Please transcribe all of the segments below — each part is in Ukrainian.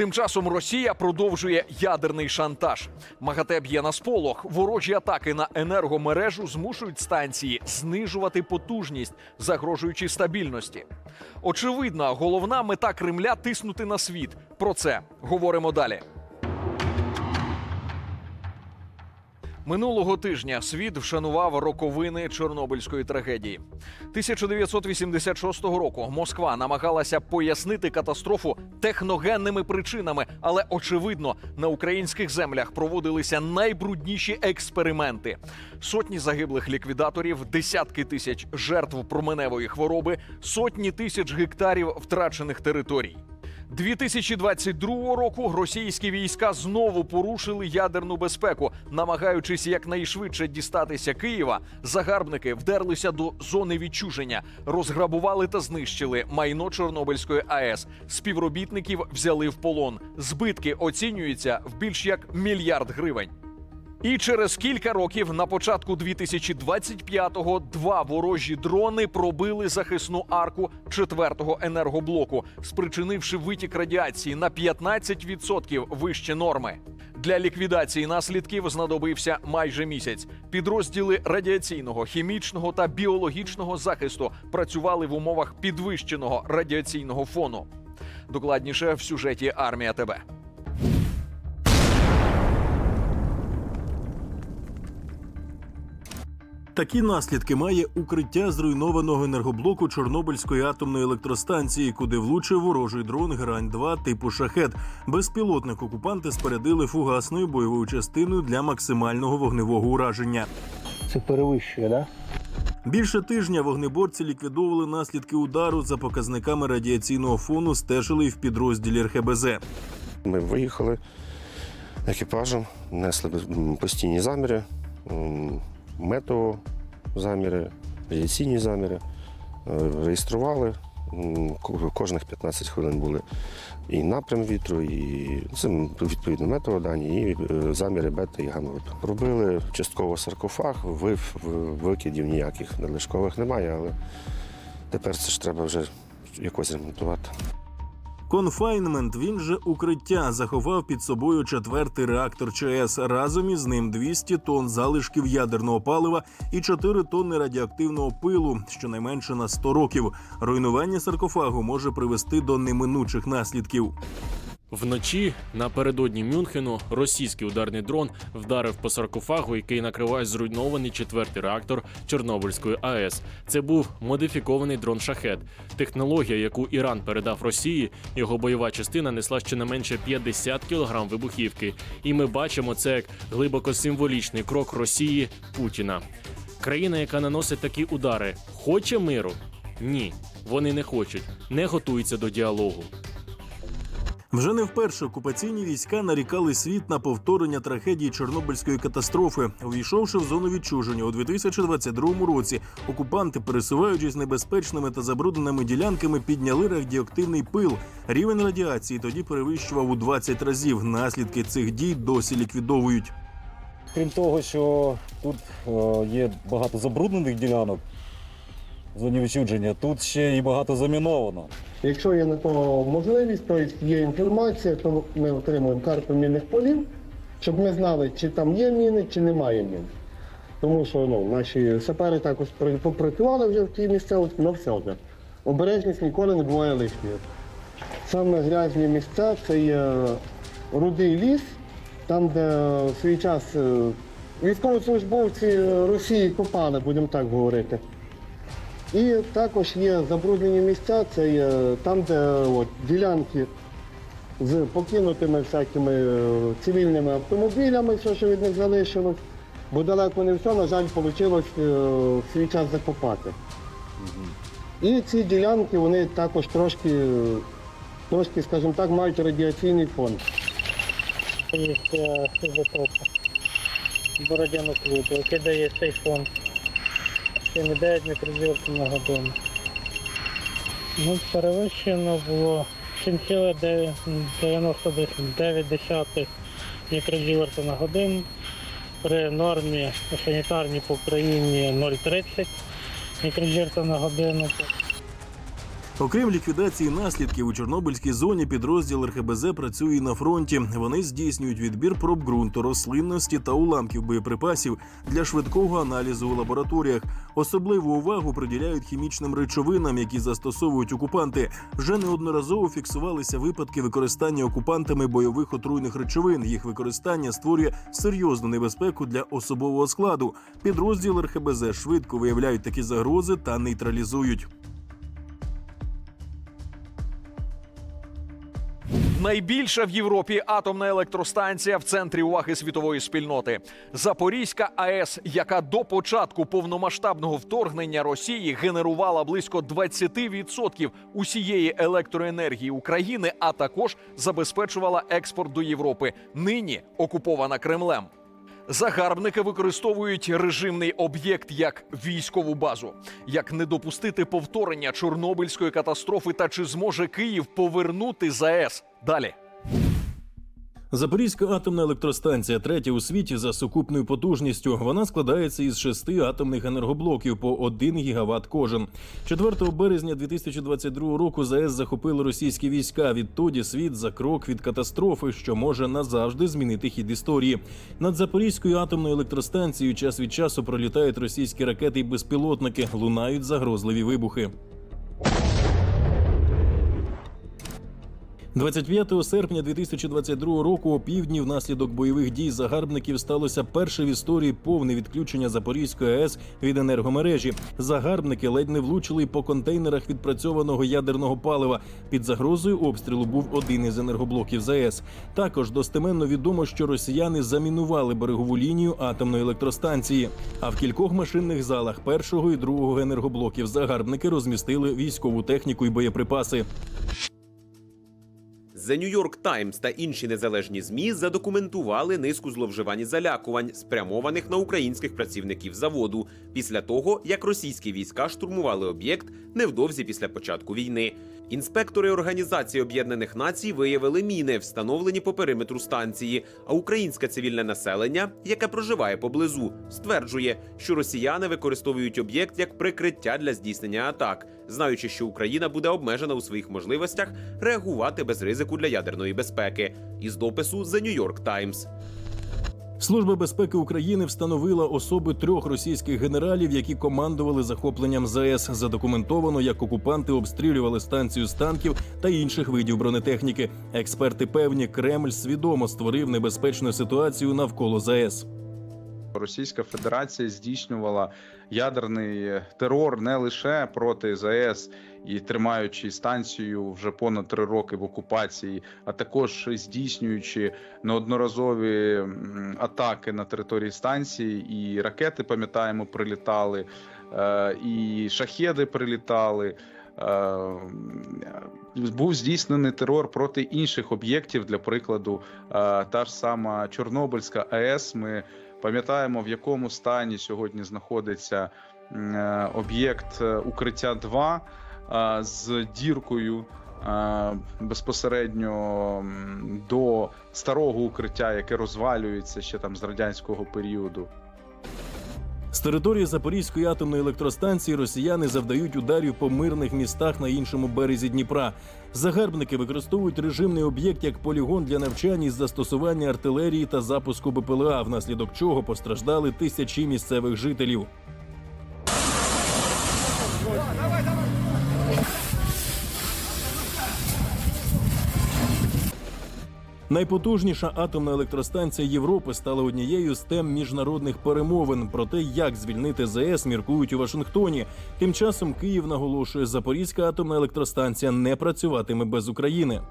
Тим часом Росія продовжує ядерний шантаж. МАГАТЕ б'є на сполох. Ворожі атаки на енергомережу змушують станції знижувати потужність, загрожуючи стабільності. Очевидно, головна мета Кремля тиснути на світ. Про це говоримо далі. Минулого тижня світ вшанував роковини Чорнобильської трагедії. 1986 року Москва намагалася пояснити катастрофу техногенними причинами, але очевидно, на українських землях проводилися найбрудніші експерименти: сотні загиблих ліквідаторів, десятки тисяч жертв променевої хвороби, сотні тисяч гектарів втрачених територій. 2022 року російські війська знову порушили ядерну безпеку, намагаючись якнайшвидше дістатися Києва. Загарбники вдерлися до зони відчуження, розграбували та знищили майно Чорнобильської АЕС. Співробітників взяли в полон. Збитки оцінюються в більш як мільярд гривень. І через кілька років, на початку 2025-го, два ворожі дрони пробили захисну арку четвертого енергоблоку, спричинивши витік радіації на 15% вище норми. Для ліквідації наслідків знадобився майже місяць. Підрозділи радіаційного, хімічного та біологічного захисту працювали в умовах підвищеного радіаційного фону. Докладніше в сюжеті Армія ТБ. Такі наслідки має укриття зруйнованого енергоблоку Чорнобильської атомної електростанції, куди влучив ворожий дрон Грань 2 типу шахет. Безпілотник окупанти спорядили фугасною бойовою частиною для максимального вогневого ураження. Це перевищує, да? Більше тижня вогнеборці ліквідовували наслідки удару за показниками радіаційного фону, стежили й в підрозділі РХБЗ. Ми виїхали екіпажем, несли постійні заміри, м, метеозаміри, радіаційні заміри, е, реєстрували. Кожних 15 хвилин були і напрям вітру, і це відповідно метеодані, і е, заміри бета і гамма. Робили частково саркофаг, вив, викидів ніяких надлишкових немає, але тепер це ж треба вже якось ремонтувати. Конфайнмент, він же укриття, заховав під собою четвертий реактор ЧС. Разом із ним 200 тонн залишків ядерного палива і 4 тонни радіоактивного пилу, щонайменше на 100 років. Руйнування саркофагу може привести до неминучих наслідків. Вночі напередодні Мюнхену російський ударний дрон вдарив по саркофагу, який накриває зруйнований четвертий реактор Чорнобильської АЕС. Це був модифікований дрон шахет. Технологія, яку Іран передав Росії, його бойова частина несла щонайменше 50 кг вибухівки. І ми бачимо це як глибоко символічний крок Росії Путіна. Країна, яка наносить такі удари, хоче миру? Ні, вони не хочуть, не готуються до діалогу. Вже не вперше окупаційні війська нарікали світ на повторення трагедії Чорнобильської катастрофи. Увійшовши в зону відчуження у 2022 році, окупанти, пересуваючись небезпечними та забрудненими ділянками, підняли радіоактивний пил. Рівень радіації тоді перевищував у 20 разів. Наслідки цих дій досі ліквідовують. Крім того, що тут е, є багато забруднених ділянок в зоні відчудження, тут ще і багато заміновано. Якщо є на то можливість, то є інформація, то ми отримуємо карту мінних полів, щоб ми знали, чи там є міни, чи немає мін. Тому що ну, наші сапери також попрацювали вже в тій місцевості, але все одно. Обережність ніколи не буває лишньою. Саме грязні місця це є рудий ліс, там, де в свій час е, військовослужбовці Росії копали, будемо так говорити. І також є забруднені місця, це є там, де от, ділянки з покинутими всякими е, цивільними автомобілями, все, що від них залишилось. Бо далеко не все, на жаль, вийшло в свій час закопати. І ці ділянки вони також трошки, е, трошки, скажімо так, мають радіаційний фон. Є. Бородяну клубу, який дає цей фонд. 7,9 мікродіортів на годину. Ну, перевищено було 7,99 мікрозіверта на годину. При нормі санітарній по Україні 0,30 мікродіорта на годину. Окрім ліквідації наслідків у Чорнобильській зоні, підрозділ РХБЗ працює на фронті. Вони здійснюють відбір проб ґрунту, рослинності та уламків боєприпасів для швидкого аналізу у лабораторіях. Особливу увагу приділяють хімічним речовинам, які застосовують окупанти. Вже неодноразово фіксувалися випадки використання окупантами бойових отруйних речовин. Їх використання створює серйозну небезпеку для особового складу. Підрозділ РХБЗ швидко виявляють такі загрози та нейтралізують. Найбільша в Європі атомна електростанція в центрі уваги світової спільноти. Запорізька АЕС, яка до початку повномасштабного вторгнення Росії генерувала близько 20% усієї електроенергії України, а також забезпечувала експорт до Європи. Нині окупована Кремлем. Загарбники використовують режимний об'єкт як військову базу. Як не допустити повторення Чорнобильської катастрофи та чи зможе Київ повернути ЗАЕС? Далі. Запорізька атомна електростанція, третя у світі за сукупною потужністю. Вона складається із шести атомних енергоблоків по 1 гігават кожен. 4 березня 2022 року ЗАЕС захопили російські війська. Відтоді світ за крок від катастрофи, що може назавжди змінити хід історії. Над Запорізькою атомною електростанцією час від часу пролітають російські ракети і безпілотники, лунають загрозливі вибухи. 25 серпня 2022 року опівдні внаслідок бойових дій загарбників сталося перше в історії повне відключення Запорізької АЕС від енергомережі. Загарбники ледь не влучили по контейнерах відпрацьованого ядерного палива. Під загрозою обстрілу був один із енергоблоків ЗАЕС. Також достеменно відомо, що росіяни замінували берегову лінію атомної електростанції. А в кількох машинних залах першого і другого енергоблоків загарбники розмістили військову техніку і боєприпаси. The New York Times та інші незалежні змі задокументували низку зловживань і залякувань, спрямованих на українських працівників заводу, після того як російські війська штурмували об'єкт невдовзі після початку війни. Інспектори Організації Об'єднаних Націй виявили міни, встановлені по периметру станції. А українське цивільне населення, яке проживає поблизу, стверджує, що росіяни використовують об'єкт як прикриття для здійснення атак, знаючи, що Україна буде обмежена у своїх можливостях реагувати без ризику для ядерної безпеки. Із допису The New York Times. Служба безпеки України встановила особи трьох російських генералів, які командували захопленням ЗАЕС. Задокументовано, як окупанти обстрілювали станцію з танків та інших видів бронетехніки. Експерти певні, Кремль свідомо створив небезпечну ситуацію навколо ЗАЕС. Російська Федерація здійснювала ядерний терор не лише проти ЗАЕС і тримаючи станцію вже понад три роки в окупації, а також здійснюючи неодноразові атаки на території станції, і ракети, пам'ятаємо, прилітали, е, і шахеди прилітали. Е, Був здійснений терор проти інших об'єктів, для прикладу, е, та ж сама Чорнобильська АЕС. Ми пам'ятаємо, в якому стані сьогодні знаходиться об'єкт укриття 2 е, з діркою безпосередньо до старого укриття, яке розвалюється ще там з радянського періоду. З території Запорізької атомної електростанції росіяни завдають ударів по мирних містах на іншому березі Дніпра. Загарбники використовують режимний об'єкт як полігон для навчань із застосування артилерії та запуску БПЛА, внаслідок чого постраждали тисячі місцевих жителів. Найпотужніша атомна електростанція Європи стала однією з тем міжнародних перемовин про те, як звільнити ЗАЕС, міркують у Вашингтоні. Тим часом Київ наголошує, Запорізька атомна електростанція не працюватиме без України.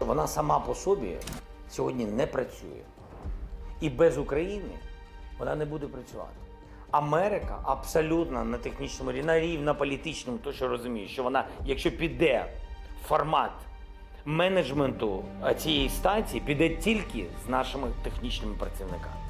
Вона сама по собі сьогодні не працює. І без України вона не буде працювати. Америка абсолютно на технічному рівні, на політичному, то що розуміє, що вона, якщо піде формат менеджменту цієї станції, піде тільки з нашими технічними працівниками.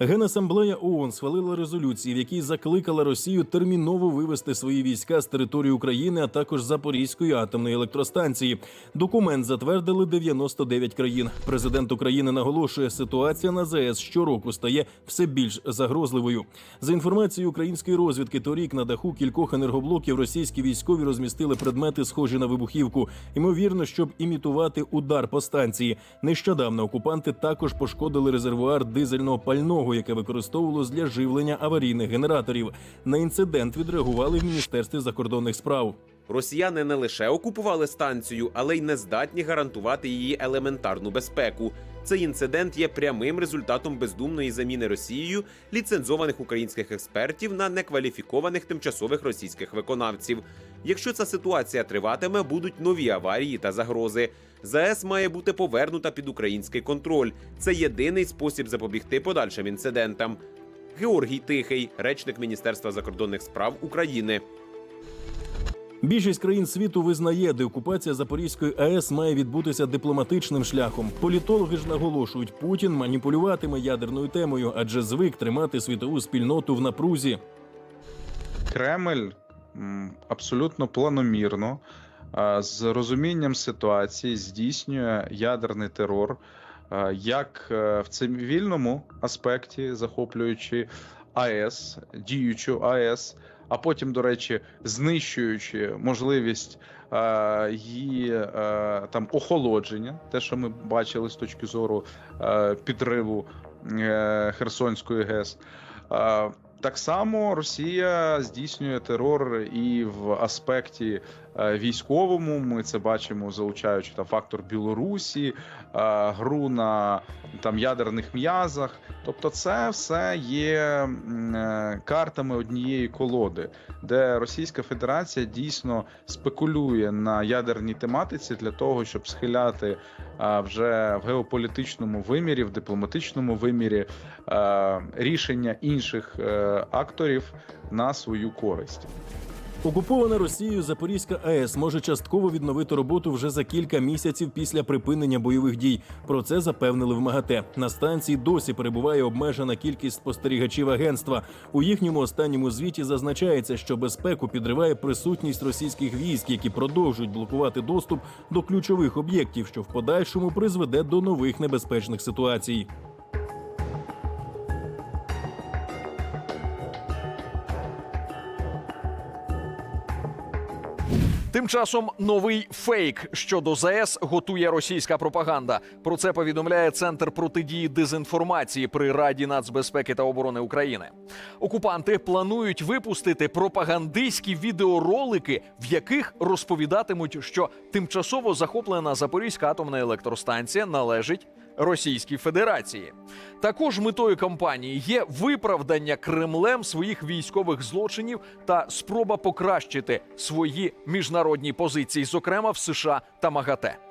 Генасамблея ООН схвалила резолюції, в якій закликала Росію терміново вивести свої війська з території України, а також Запорізької атомної електростанції. Документ затвердили 99 країн. Президент України наголошує, ситуація на ЗАЕС щороку стає все більш загрозливою. За інформацією української розвідки, торік на даху кількох енергоблоків російські військові розмістили предмети, схожі на вибухівку. Ймовірно, щоб імітувати удар по станції. Нещодавно окупанти також пошкодили резервуар дизельного пального, яке використовувалось для живлення аварійних генераторів. На інцидент відреагували в міністерстві закордонних справ. Росіяни не лише окупували станцію, але й не здатні гарантувати її елементарну безпеку. Цей інцидент є прямим результатом бездумної заміни Росією ліцензованих українських експертів на некваліфікованих тимчасових російських виконавців. Якщо ця ситуація триватиме, будуть нові аварії та загрози. ЗАЕС має бути повернута під український контроль. Це єдиний спосіб запобігти подальшим інцидентам. Георгій Тихий, речник Міністерства закордонних справ України. Більшість країн світу визнає, деокупація Запорізької АЕС має відбутися дипломатичним шляхом. Політологи ж наголошують, Путін маніпулюватиме ядерною темою, адже звик тримати світову спільноту в напрузі. Кремль абсолютно планомірно з розумінням ситуації здійснює ядерний терор, як е, в цивільному аспекті, захоплюючи АЕС, діючу АЕС, а потім, до речі, знищуючи можливість е, її е, там охолодження, те, що ми бачили з точки зору підриву Херсонської ГЕС. Так само Росія здійснює терор і в аспекті військовому. Ми це бачимо, залучаючи там фактор Білорусі, е, гру на там ядерних м'язах. Тобто, це все є е, картами однієї колоди, де Російська Федерація дійсно спекулює на ядерній тематиці для того, щоб схиляти вже в геополітичному вимірі, в дипломатичному вимірі е, рішення інших е, акторів на свою користь. Окупована Росією Запорізька АЕС може частково відновити роботу вже за кілька місяців після припинення бойових дій. Про це запевнили в МАГАТЕ. На станції досі перебуває обмежена кількість спостерігачів агентства. У їхньому останньому звіті зазначається, що безпеку підриває присутність російських військ, які продовжують блокувати доступ до ключових об'єктів, що в подальшому призведе до нових небезпечних ситуацій. Тим часом новий фейк щодо ЗАЕС готує російська пропаганда. Про це повідомляє Центр протидії дезінформації при Раді нацбезпеки та оборони України. Окупанти планують випустити пропагандистські відеоролики, в яких розповідатимуть, що тимчасово захоплена Запорізька атомна електростанція належить Російській Федерації. Також метою кампанії є виправдання Кремлем своїх військових злочинів та спроба покращити свої міжнародні позиції, зокрема в США та МАГАТЕ.